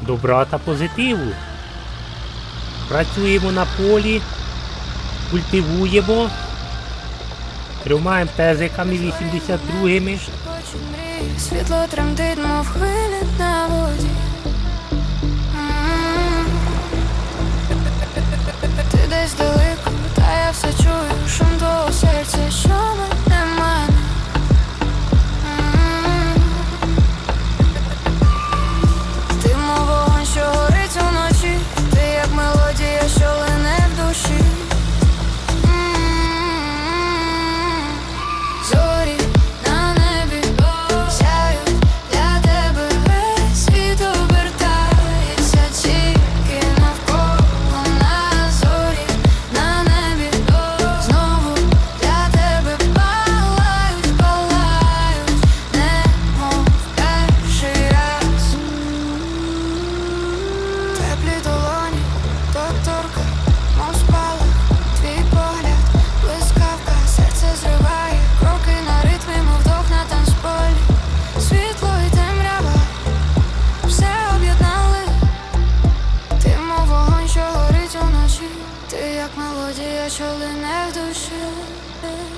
добра та позитиву. Працюємо на полі, культивуємо, тримаємо тезиками 82-ми. Світло тремтить, мов хвилі як мелодія, що лине в душі.